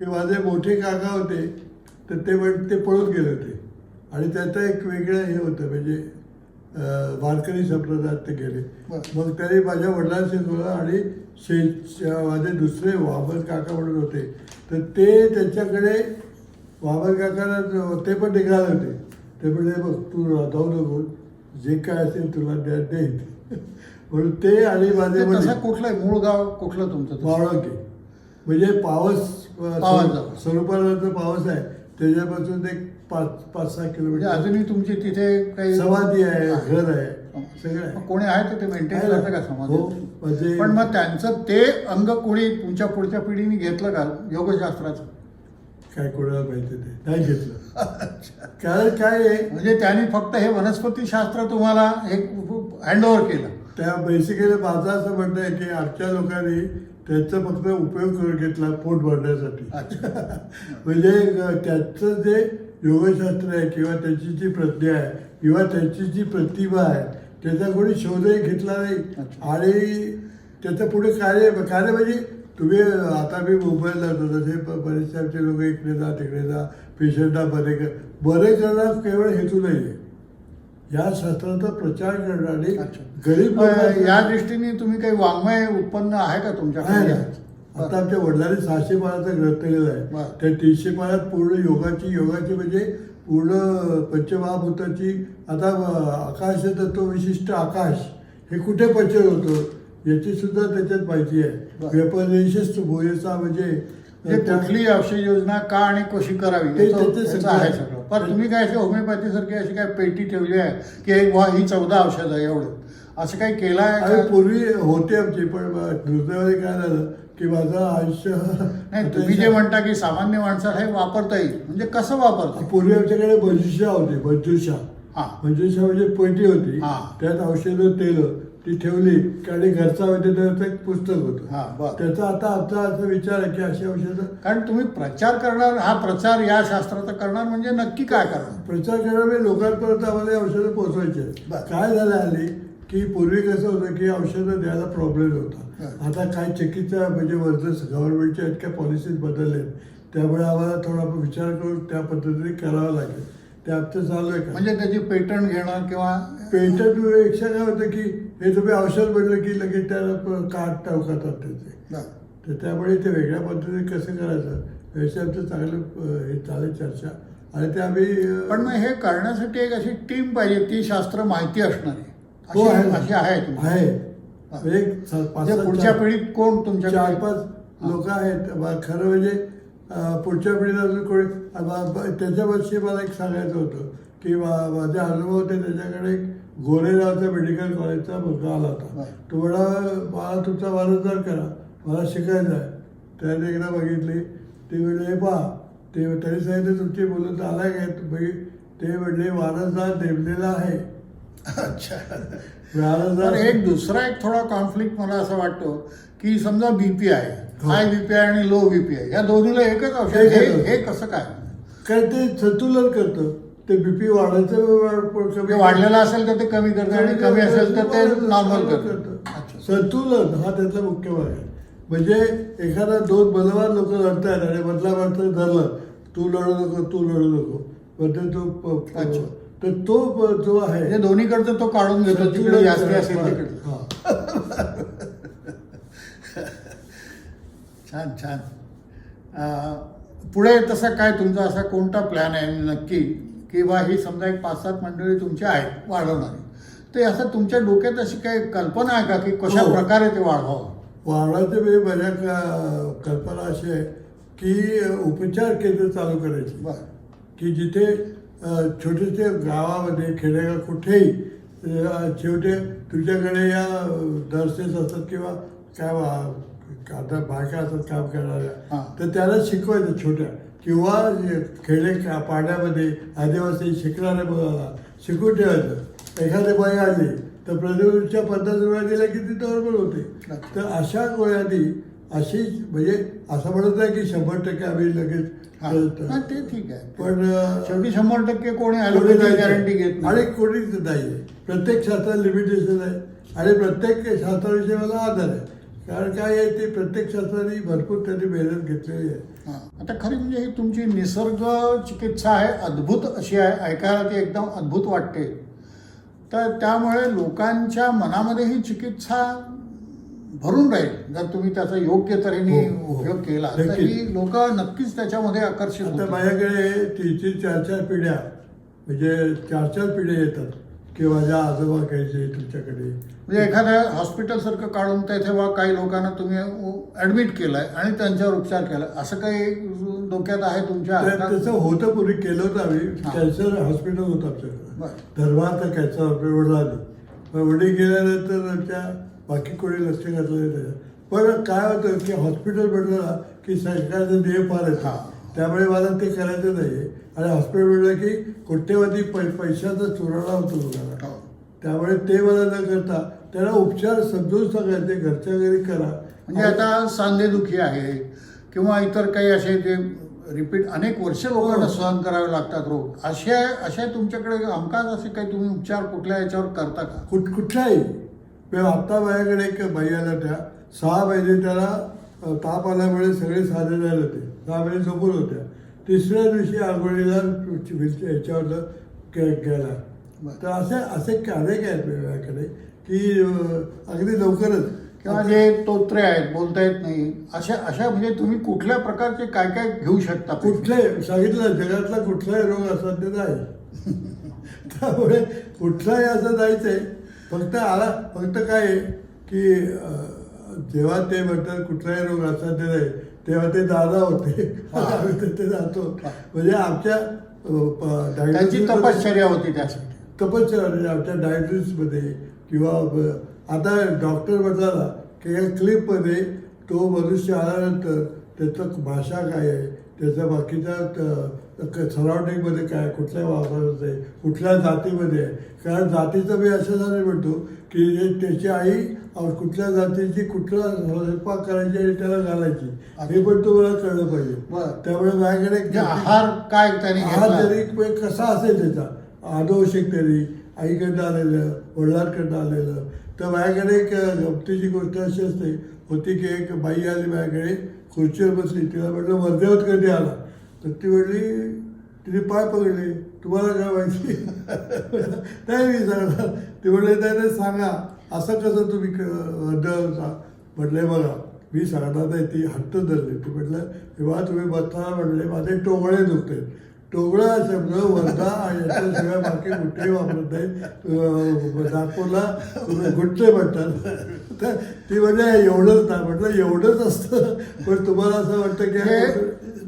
की माझे मोठे काका होते तर ते म्हण ते पळून गेले होते. आणि त्याचं एक वेगळं हे होतं म्हणजे वारकरी संप्रदायात ते गेले. मग त्यांनी माझ्या वडिलांना शिकवलं आणि शे माझे दुसरे वामन काका म्हणून होते. तर ते त्यांच्याकडे वामन काकाला ते पण निघाले होते. ते म्हणजे बघ तू जाऊ नको. जे काय असेल तुला द्या देईन. म्हणून ते आणि माझे कुठलं मूळ गाव कुठलं तुमचं? मावळके म्हणजे पावस पावस जवळ. स्वरूपाचा पावस आहे त्याच्यापासून एक पाच पाच सहा म्हणजे किलोमीटर अजूनही तुमची तिथे काही समाधी आहे. घर आहे सगळं कोणी आहे तर ते मेंटेन. करतं का समाज हो, म्हणजे- पण मग त्यांचं ते अंग कोणी तुमच्या पुढच्या पिढीने घेतलं का? योगशास्त्राचं? काय कोणाला माहिती नाही नाही घेतलं. कारण काय आहे म्हणजे त्यांनी फक्त हे वनस्पती शास्त्र तुम्हाला हे हँडओव्हर केलं. त्या बेसिकली माझं असं म्हणणं आहे की आमच्या लोकांनी त्याचा फक्त उपयोग करून घेतला पोट भरण्यासाठी. म्हणजे त्याचं जे योगशास्त्र आहे किंवा त्याची जी प्रज्ञा आहे किंवा त्याची जी प्रतिभा आहे त्याचा कोणी शोधही घेतला नाही. आणि त्याचं पुढे कार्य कार्य म्हणजे तुम्ही आता मी मुंबईला जातो तसे बरेचसे आमचे लोक इकडे जा तिकडे जा पेशंटला बरे कर बरे करणं केवळ हेतू नाही आहे या शास्त्राचा प्रचार करणं आणि अच्छा. गरीब या दृष्टीने तुम्ही काही वाङ्मय उत्पन्न आहे का तुमच्याकडे. आता आमच्या वडिलांनी सहाशे पानाचा ग्रंथ लिहिला आहे. त्या तीनशे पानात पूर्ण योगाची योगाची म्हणजे पूर्ण पंचमहाभूताची आता आकाश तत्व विशिष्ट आकाश हे कुठे पंचर होतं याची सुद्धा त्याच्यात माहिती आहे. व्यपदेशच भूयसा म्हणजे म्हणजे कुठली औषध योजना का आणि कशी करावी ते- आहे. सगळं पण तुम्ही काय अशी होमिओपॅथी सारखी अशी काय पेटी ठेवली आहे की वा ही चौदा औषध आहे एवढं असं काही केलं आहे? पूर्वी होते आमची पण दुर्दैवाने काय झालं की माझं आयुष्य नाही तुम्ही जे म्हणता की सामान्य माणसाला हे वापरता येईल म्हणजे कसं वापरता? पूर्वी आमच्याकडे मंजुषा होती मंजुषा मंजुषा म्हणजे पेटी होती हा. त्यात औषधं तेल ती ठेवली आणि घरचा वैद्यनाथचं एक पुस्तक हा, होतं. त्याचा आता आमचा असा विचार आहे की अशी औषधं कारण तुम्ही प्रचार करणार हा प्रचार या शास्त्राचा करणार म्हणजे नक्की काय करणार प्रचार करणारे लोकांपर्यंत आम्हाला औषधं पोहोचवायची. काय झालं हल्ली की पूर्वी कसं होतं की औषधं द्यायला प्रॉब्लेम होता. आता काय चकीच्या म्हणजे वरचं गव्हर्नमेंटच्या इतक्या पॉलिसीज बदलल्या आहेत. त्यामुळे आम्हाला थोडा विचार करून त्या पद्धतीने करावं लागेल ते आमचं चालू आहे का? म्हणजे त्याची पेटंट घेणं किंवा पेटंटपेक्षा काय होतं की हे तुम्ही औषध म्हटलं की लगेच त्याला प- काट टाकतात त्याचे. तर त्यामुळे ते वेगळ्या पद्धतीने कसं करायचं? याची आमचं चांगलं अं, हे चालेल चर्चा. आणि ते आम्ही अं, पण मग हे करण्यासाठी एक अशी टीम पाहिजे ती शास्त्र माहिती असणारी हो, आहे अशी. अशी आहे आहे. म्हणजे एक सा- पाच म्हणजे पुढच्या चार- पिढीत कोण तुमच्या चार पाच लोक आहेत. बा- खरं म्हणजे पुढच्या पिढीला अजून कोणी बा- बा- त्याच्यावर्षी मला एक सांगायचं होतं की मा- माझे अनुभव होते त्याच्याकडे एक गोरेगावचा मेडिकल कॉलेजचा मुलगा आला होता. तो म्हणा मला तुमचा वारसदार करा मला शिकायचं आहे त्याने एकदा बघितली ते म्हणले हे पहा ते त्यांनी सांगितलं तुमची मुलं तर आला काय तुम्ही ते म्हणले वारसदार नेमलेला आहे अच्छा वारसदार एक दुसरा एक थोडा कॉन्फ्लिक्ट मला असं वाटतो की समजा बीपी आहे हो. हाय बीपी आहे आणि लो बीपी आहे. या दोन्हीला एकच औषध हे कसं काय? काय ते संतुलन करतं. ते बीपी वाढायचं वाढलेलं असेल तर ते कमी करतं आणि कमी असेल तर ते नॉर्मल करतं. संतुलन हा त्याचा मुख्य भाग आहे. म्हणजे एखादा दोन बलवान लोक लढतायत आणि मधला माणसं धरलं तू लढू नको तू लढू नको. म्हणजे तो. तर तो जो आहे दोन्हीकडचं तो काढून घेतो संतुलन जास्ती असेल हा, तिकडे हा. छान छान. पुढे तसा काय तुमचा असा कोणता प्लॅन आहे नक्की? की बा ही समजा एक पाच सात मंडळी तुमची आहेत वाढवणारी ते असं तुमच्या डोक्यात अशी काही कल्पना आहे का की कशा हो. प्रकारे ते वाढवावं? वाढवायचं म्हणजे माझ्या कल्पना अशी आहे की उपचार केंद्र चालू करायची. बरं. की जिथे छोटेसे गावामध्ये खेडेगाव कुठेही शेवटे तुमच्याकडे या नर्सेस असतात किंवा काय आता बायका असतात काम. करणाऱ्या. तर त्याला शिकवायचं छोट्या. किंवा खेडे का पाड्यामध्ये आदिवासी शिकणाऱ्या मुलाला शिकून ठेवायचं. एखादी बाई आली तर प्रतिदिनच्या पन्नास रुपया दिल्या की ती नॉर्मल होते. तर अशा गोळ्यांनी अशी म्हणजे असं म्हणत नाही की शंभर टक्के आम्ही लगेच ते ठीक आहे. पण शेवटी शंभर टक्के कोणी गॅरंटी घेत आणि कोणीच नाही. प्रत्येक शास्त्रात लिमिटेशन आहे. आणि प्रत्येक शास्त्राविषयी मला आदर आहे. कारण काय आहे ते प्रत्येक शास्त्राने भरपूर त्यांनी मेहनत घेतलेली आहे हा. आता खरी म्हणजे ही तुमची निसर्ग चिकित्सा आहे अद्भुत अशी आहे ऐकायला ती एकदम अद्भुत वाटते तर त्यामुळे लोकांच्या मनामध्ये ही चिकित्सा भरून राहील जर तुम्ही त्याचा योग्य तऱ्हेने हो, हो. उपयोग केला तर. ही लोक नक्कीच त्याच्यामध्ये आकर्षित आता. माझ्याकडे तीन चार चार पिढ्या म्हणजे चार चार पिढ्या येतात की माझ्या आजोबा घ्यायचे तुमच्याकडे. म्हणजे एखाद्या हॉस्पिटल सारखं काढून तेथे बा काही लोकांना तुम्ही ऍडमिट केलंय आणि त्यांच्यावर उपचार केलाय. असं काही डोक्यात आहे तुमच्या त्या- त्याचं होतं पूर्वी केलं होतं आम्ही. कॅन्सर हॉस्पिटल होतं आमच्याकडे. धर्मार्थ कॅन्सर हॉस्पिटल पण वडील गेल्यानंतर आमच्या बाकी कोणी लक्ष घातलं नाही पण काय होतं की हॉस्पिटल म्हटलं की सरकारचं ध्येय फार त्यामुळे मला ते करायचं नाही आणि हॉस्पिटल म्हटलं की कोट्यवधी पै पैशाचा चुराडा होतो लोकांना हो. त्यामुळे ते मला न करता त्याला उपचार समजून सांगायचे घरच्या घरी करा. म्हणजे आता सांधेदुखी आहे किंवा इतर काही असे जे रिपीट अनेक वर्ष लोकांना हो. सहन करावे लागतात रोग अशा अशा तुमच्याकडे हमखास असे काही तुम्ही उपचार कुठल्या याच्यावर करता का? कुठ कुठलाही मी आत्ता माझ्याकडे एक बाई आल्या त्या सहा महिने त्याला ताप आल्यामुळे सगळे साधे झाले होते. सहा महिने झोपून होत्या. तिसऱ्या दिवशी आंघोळीला याच्यावर गेला. तर असे असे अनेक आहेत माझ्याकडे की अगदी लवकरच. किंवा जे तोत्रे आहेत बोलता येत नाही अशा अशा म्हणजे तुम्ही कुठल्या प्रकारचे काय काय घेऊ शकता? कुठले सांगितलं जगातला कुठलाही रोग असाध्य नाही. त्यामुळे कुठलाही असं जायचंय फक्त आला फक्त काय आहे की जेव्हा ते म्हणतात कुठलाही रोग असाध्य नाही तेव्हा ते दादा होते. आम्ही तिथे जातो. म्हणजे आमच्या त्यांची तपश्चर्या होती त्यासाठी. तपश्चर्या म्हणजे आमच्या डायबिटीसमध्ये किंवा आता डॉक्टर म्हटला ना की या क्लिपमध्ये तो मनुष्य आल्यानंतर त्याचं भाषा काय आहे? त्याचा बाकीच्या सराउंडिंगमध्ये काय कुठल्या आहे कुठल्या जातीमध्ये आहे? कारण जातीचं मी अशासाठी म्हणतो की जे त्याची आई कुठल्या जातीची कुठला स्वयंपाक करायची आणि त्याला घालायची हे पण तुम्हाला कळलं पाहिजे. त्यामुळे माझ्याकडे म्हणजे आहार काय त्यांनी जरी म्हणजे कसा असेल त्याचा आनुवंशिक तरी आईकडनं आलेलं वडिलांकडनं आलेलं तर माझ्याकडे एक गमतीची गोष्ट अशी असते. होती की एक बाई आली माझ्याकडे खुर्चीवर बसली. तिला म्हटलं वर्ध्यावर कधी आला? तर ती म्हटली तिने पाय पकडले. तुम्हाला काय माहिती? नाही मी सांगणार ती म्हटले नाही सांगा. असं कसं तुम्ही वर्ध्यावरचा म्हटलंय बघा मी सांगणार नाही ती हट्ट धरली. ती म्हटलं तेव्हा तुम्ही बसताना म्हटले माझे टोंगळे दुखते टोंगळा हा शब्द वर्धा आणि याच्याशिवाय बाकी कुठेही वापरत नाही नागपूरला गुट्टे म्हणतात. तर ती म्हणजे एवढंच नाही म्हटलं एवढंच असतं. पण तुम्हाला असं वाटतं की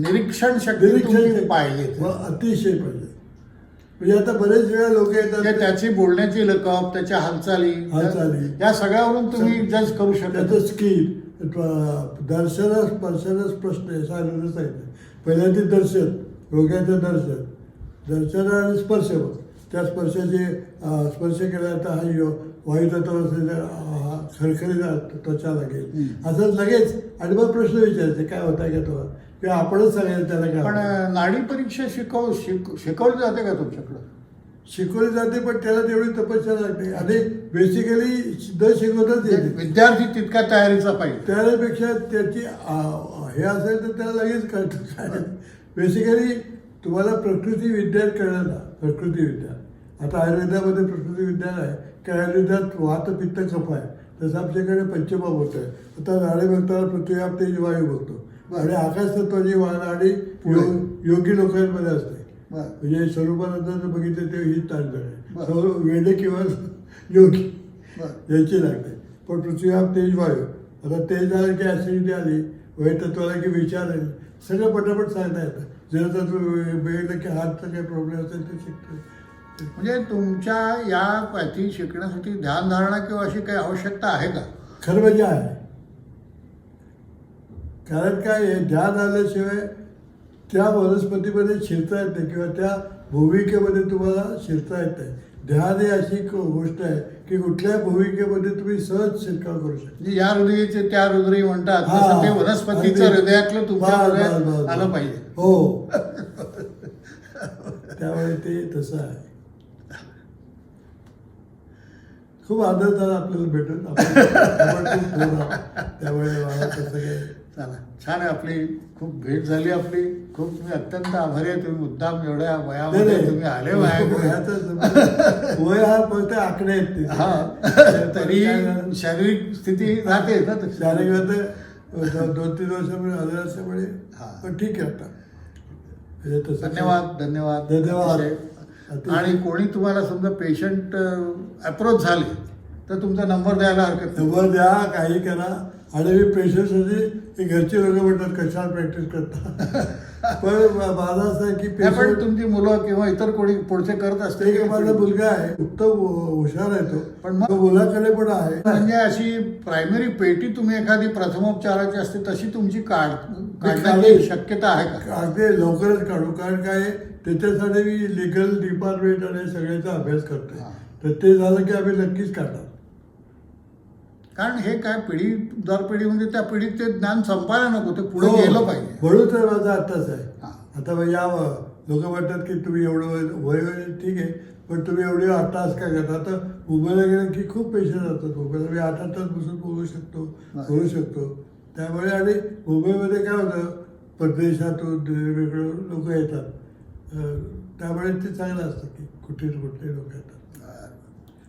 निरीक्षण निरीक्षण पाहिजे अतिशय पाहिजे. म्हणजे आता बरेच वेळा लोक येतात. त्याची बोलण्याची लकप त्याच्या हालचाली हालचाली. या सगळ्यावरून तुम्ही जज करू शकता स्किन दर्शन स्पर्शनच प्रश्न आहे सांगितलं सांगितलं. पहिल्यांदा दर्शन. रोग्याचं दर्शन. दर्शन आणि स्पर्श त्या स्पर्शाचे स्पर्श केल्यानंतर हा यो वायुतत्व असेल तर, अं, खळखळीत त्वचा लागेल. असं लगेच आणि मग प्रश्न विचारायचे काय होत का तुला किंवा आपणच सांगायचं त्याला काय पण नाडी परीक्षा शिकव शिक शिकवली जाते का तुमच्याकडं? शिकवली जाते पण त्याला तेवढी तपस्या लागते. आणि बेसिकली न शिकवताच येते. विद्यार्थी तितक्या तयारीचा पाहिजे. त्यापेक्षा त्याची हे असेल तर त्याला लगेच कळतं. बेसिकली तुम्हाला प्रकृती विज्ञान कळलं ना प्रकृती विज्ञान. आता आयुर्वेदामध्ये प्रकृती विज्ञान आहे की आयुर्वेदात वात पित्त कफ आहे. तसं आमच्याकडे पंचमहाभूत होत आहे. आता नाडी बघताना पृथ्वी आप तेज वायू बघतो. आणि आकाश तत्वाची वा नाडी योग- लोकांमध्ये असते. म्हणजे स्वरूपानंतर जर बघितलं ते हीच तांडण आहे. सर्व वेडे किंवा योगी. याची लागते. पण पृथ्वी हा तेज वायू आता तेज आलं की ॲसिडिटी आली वय तत्वाला की विचार आले. सगळं पटापट सांगता येतं. जर की हातचा काही प्रॉब्लेम असेल तर शिकतो म्हणजे तुमच्या या पॅथी शिकण्यासाठी ध्यानधारणा किंवा अशी काही आवश्यकता आहे का खरं म्हणजे आहे कारण काय आहे ध्यान आल्याशिवाय त्या वनस्पतीमध्ये शिरता येत नाही किंवा त्या भूमिकेमध्ये तुम्हाला शिरता येत नाही ध्यान ही अशी गोष्ट आहे की कुठल्याही भूमिकेमध्ये तुम्ही सहज शिरकाव करू शकता म्हणजे या हृदयाचे त्या हृदयी म्हणतात हा. ते वनस्पतीचं. हृदयातलं तुमच्या बस. आलं पाहिजे हो. त्यामुळे ते तसं आहे. खूप आनंद झाला आपल्याला आहोत. त्यामुळे मला तसं काही चला. छान आहे आपली. खूप भेट झाली आपली. खूप मी अत्यंत आभारी आहे. तुम्ही मुद्दाम एवढ्या वयामध्ये. तुम्ही आले वय हा फक्त आकडे आहेत ते. हा. तरी शारीरिक स्थिती राहते ना. शारीरिक दोन तीन वर्षामुळे आलं असल्यामुळे हा. पण ठीक आहे आता. धन्यवाद धन्यवाद. धन्यवाद. आणि कोणी तुम्हाला समजा पेशंट अप्रोच झाले तर तुमचा नंबर द्यायला हरकत नंबर द्या काही करा. आणि मी पेशंटसाठी घरचे लोक म्हणतात कशाला प्रॅक्टिस करता? पण माझं असं आहे की नाही, पण पेशंट तुमची मुलं किंवा इतर कोणी पुढचे करत असते एक माझा मुलगा आहे उत्तम हुशार आहे तो. पण मग- तो मुलाकडे पण आहे. म्हणजे अशी प्रायमरी पेटी तुम्ही एखादी प्रथमोपचाराची असते तशी तुमची काढ काढण्याची काढेल. शक्यता आहे का? अगदी लवकरच काढू. कारण काय आहे, त्याच्यासाठी मी लिगल डिपार्टमेंट आणि सगळ्याचा अभ्यास करतोय. हा. तर ते झालं की आम्ही नक्कीच काढणार. कारण हे काय पिढी दर पिढी म्हणजे त्या पिढीत ते ज्ञान संपायला नको ते पुढे हो. गेलं पाहिजे. तर माझा आत्ताच आहे. आता यावं लोक म्हणतात की तुम्ही एवढं वय- ठीक आहे पण तुम्ही एवढे आठ तास काय करता? आता मुंबईला गेलं की खूप पैसे जातात मुंबईला मी आठ आठ तास बसून बोलू शकतो. बोलू शकतो. त्यामुळे आणि मुंबईमध्ये काय होतं परदेशातून वेगवेगळे लोक येतात. त्यामुळे ते चांगलं असतं की कुठे कुठले लोक येतात.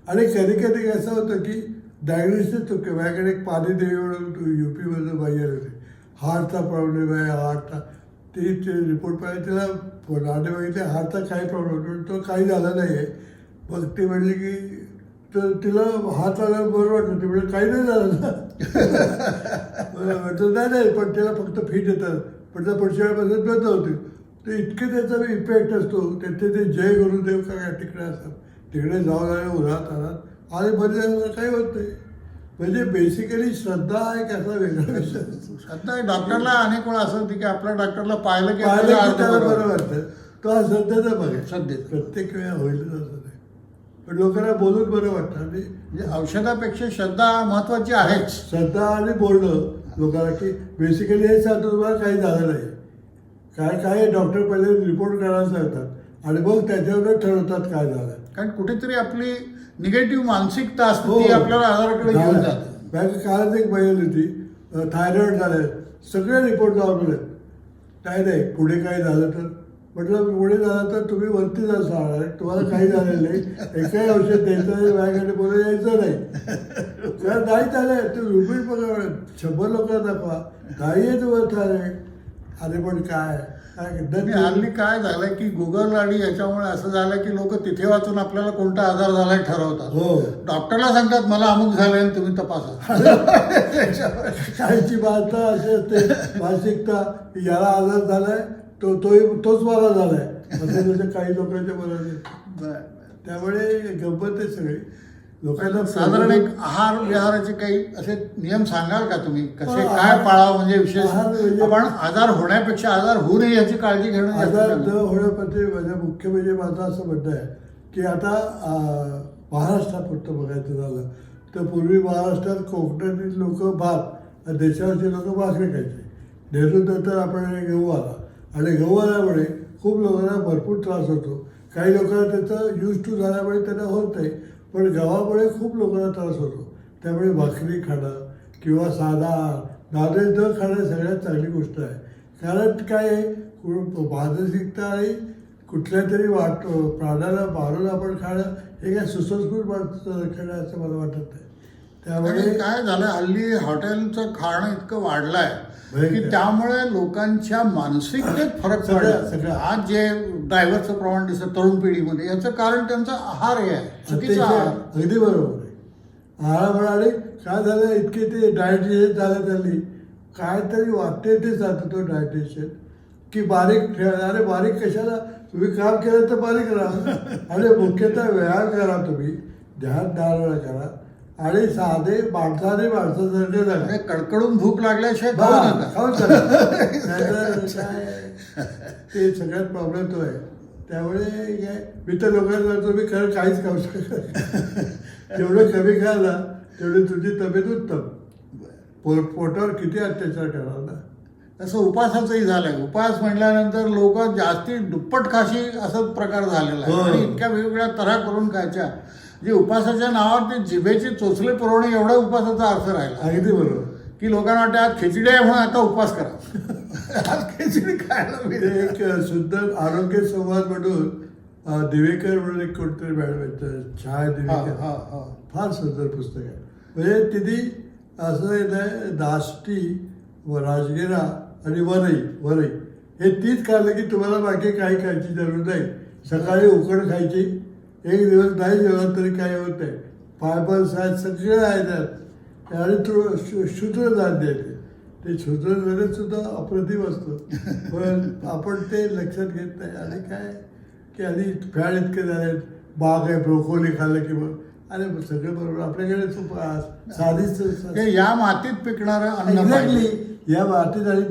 आणि कधी कधी असं होतं की डायग्नोसिस तो माझ्याकडे पाणी देवी म्हणून यू पीमधून बाई आले होते हार्टचा प्रॉब्लेम आहे हार्टचा ते रिपोर्ट पाहिजे तिला नाटे बघितले हार्टचा काही प्रॉब्लेम पण तो काही झाला नाही आहे मग ती म्हणली की तर तिला हात आला बरं वाटलं ती म्हणजे काही नाही झालं ना मला म्हटलं नाही नाही पण त्याला फक्त फिट येतं पण पुढच्या वेळेपासून बंद होते। ते इतके त्याचा इम्पॅक्ट असतो त्याचे ते जय गुरुदेव का काय तिकडे असतात तिकडे जाऊन आले उन्हात आणत आणि बरे झालं काही होत नाही म्हणजे बेसिकली श्रद्धा हा एक असा वेगळा विषय असतो. आता डॉक्टरला अनेक वेळा असं होतं की आपल्या डॉक्टरला पाहिलं की पाहिलं आपल्याला की त्याला. बरं वाटतं. तो हा श्रद्धेचा भाग आहे श्रद्धेचा. प्रत्येक वेळा होईलच असं नाही. पण लोकांना बोलून बरं वाटतं. आणि म्हणजे औषधापेक्षा श्रद्धा महत्वाची आहेच. श्रद्धा आणि बोलणं लोकांना की बेसिकली हे सांगतो तुम्हाला काही झालं नाही. काय काय डॉक्टर पहिले रिपोर्ट करायला सांगतात. आणि मग त्याच्यावर ठरवतात काय झालं. कारण कुठेतरी आपली निगेटिव्ह मानसिकता असते हो. ती आपल्याला आजाराकडे घेऊन झालं. जाते. माझ्या काळात एक महिला होती थायरॉइड झालंय सगळे रिपोर्ट आहेत काय नाही पुढे काय झालं तर? म्हटलं पुढे झालं तर तुम्ही वरती जा सांगणार तुम्हाला काही झालेलं नाही. एकही औषध द्यायचं नाही माझ्याकडे बोलू यायचं नाही. कारण नाही झालंय ते रुपीट बघा शंभर लोकांना दाखवा. काही वर थायरॉइड अरे पण काय? हल्ली काय झालंय की गुगल आणि याच्यामुळे असं झालं की लोक तिथे वाचून आपल्याला कोणता आजार झालाय ठरवतात. हो. डॉक्टरला सांगतात मला अमुक झालंय आणि तुम्ही तपासा. काहीची बाधा अशी असते मानसिकता याला आजार झालाय तो तोही तोच मला झालाय. असं काही लोकांच्या मनात. त्यामुळे गंमत आहे सगळी. लोकांना साधारण एक आहार विहाराचे काही असे नियम सांगाल का तुम्ही? कसे काय पाळावं म्हणजे विशेष? म्हणजे- आपण आजार होण्यापेक्षा आजार होऊ नये याची काळजी घेणं आजार न. होण्यापती म्हणजे मुख्य म्हणजे माझं असं म्हणणं आहे की आता महाराष्ट्रात फक्त बघायचं झालं तर पूर्वी महाराष्ट्रात कोकणातील लोक भात देशावरचे लोक भाकरी खायचे नेहरूनंतर आपण गहू आला. आणि गहू आल्यामुळे खूप लोकांना भरपूर त्रास होतो. काही लोकांना त्याचं यूज टू झाल्यामुळे त्यांना होत नाही पण गव्हामुळे खूप लोकांना त्रास होतो. त्यामुळे भाकरी खाणं किंवा साधा नॉनव्हेज न खाणं सगळ्यात चांगली गोष्ट आहे. कारण काय मानसिकता आणि कुठल्या तरी वाट प्राण्याला मारून आपण खाणं हे काय सुसंस्कृत माणसं खेळणं असं मला वाटत नाही. त्यामुळे काय झालं हल्ली हॉटेलचं खाणं इतकं वाढलं आहे की त्यामुळे लोकांच्या मानसिकतेत फरक सगळं- पडला. सगळं. आज जे ड्रायव्हरचं प्रमाण दिसतं तरुण पिढीमध्ये याचं कारण त्यांचा आहार हे आहे चुकीचा अतिशय आहार. अगदी बरोबर आहे. आहार म्हणाले काय झालं इतके ते डायटिशियन झालं त्यांनी. काय तरी वाटते ते जातं तो डायटिशियन की बारीक ठेवा अरे बारीक कशाला? तुम्ही काम केलं तर बारीक राहा. आणि मुख्यतः व्यायाम करा तुम्ही ध्यान धारणा करा. आणि साधे माणसाने म्हणजे जगा कडकडून भूक लागल्याशिवाय खाऊ नका. ते सगळ्यात प्रॉब्लेम तो आहे. त्यामुळे मी तर लोकांना मी खरं काहीच खाऊ शकत जेवढं कमी खायला तेवढी तुझी तब्येत उत्तम. पो- पोटावर किती अत्याचार करणार ना? तसं उपासाचंही झालंय. उपास म्हटल्यानंतर लोक जास्ती दुप्पट खाशी असा प्रकार झालेला आहे. हो. इतक्या वेगवेगळ्या तऱ्हा करून खायच्या. जे उपासाच्या नावावर ते जिभेचे चोचले पुरवणे एवढा उपासाचा अर्थ राहिला. अगदी बरोबर. की लोकांना वाटतं आज खिचडी आहे म्हणून आता उपवास करा. आज खिचडी खायला मिळते एक सुंदर आरोग्य संवाद म्हणून दिवेकर म्हणून एक कोणतरी मॅडम आहेत छाया दिवेकर. हा, हा. फार सुंदर पुस्तक आहे. म्हणजे तिथे असं येतं दाष्टी व राजगिरा आणि वरई वरई. हे तीच खाल्लं की तुम्हाला बाकी काही खायची जरूर नाही. सकाळी उकड खायची एक दिवस नाही जेवण तरी काही होत नाही. फायबर्स आहेत सगळं आहे त्यात आणि तो शु शूद्रधान्य आहे ते. ते शूद्रधान्य सुद्धा अप्रतिम असतं. पण आपण ते लक्षात घेत नाही. आणि काय? की आधी फॅड इतके झाले बाग आहे ब्रोकोली खाल्लं की मग. अरे सगळं बरोबर. आपल्याकडे आ, साधीच या मातीत पिकणारं. एक्झॅक्टली या मातीत आणि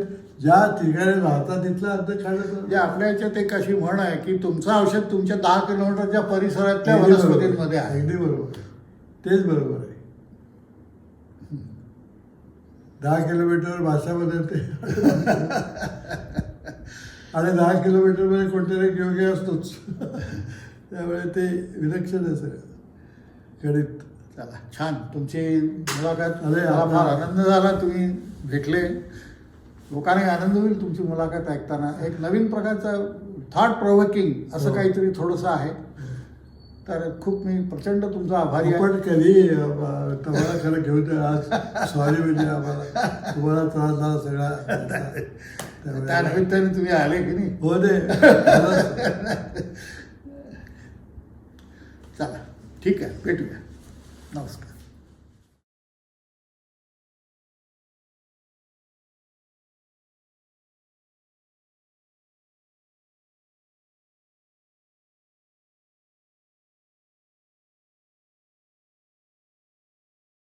ज्या ठिकाणी राहतात तिथलं खाणं म्हणजे. आपल्या याच्यात एक अशी म्हण आहे की तुमचं औषध तुमच्या दहा किलोमीटरच्या परिसरातल्या. वनस्पतींमध्ये आहे. अगदी बरोबर. तेच बरोबर आहे. दहा किलोमीटर भाषा बदलते आणि दहा किलोमीटरमध्ये कोणतरी एक योगी असतोच. त्यामुळे ते विलक्षण आहे सगळं. गणित. चला छान. तुमची मुलाखत अरे, मला फार आनंद झाला. तुम्ही भेटले. लोकांनाही आनंद होईल तुमची मुलाखत ऐकताना. एक नवीन प्रकारचा थॉट प्रोवोकिंग असं हो. काहीतरी थोडंसं आहे. तर खूप मी प्रचंड तुमचा आभारी आपण कधी तुम्हाला खरं घेऊन आज. सॉरी म्हणजे आम्हाला. तुम्हाला त्रास झाला सगळा. त्यामुळे- त्या निमित्ताने तुम्ही आले की नाही? हो दे. चला. ठीक आहे. भेटूया. नमस्कार.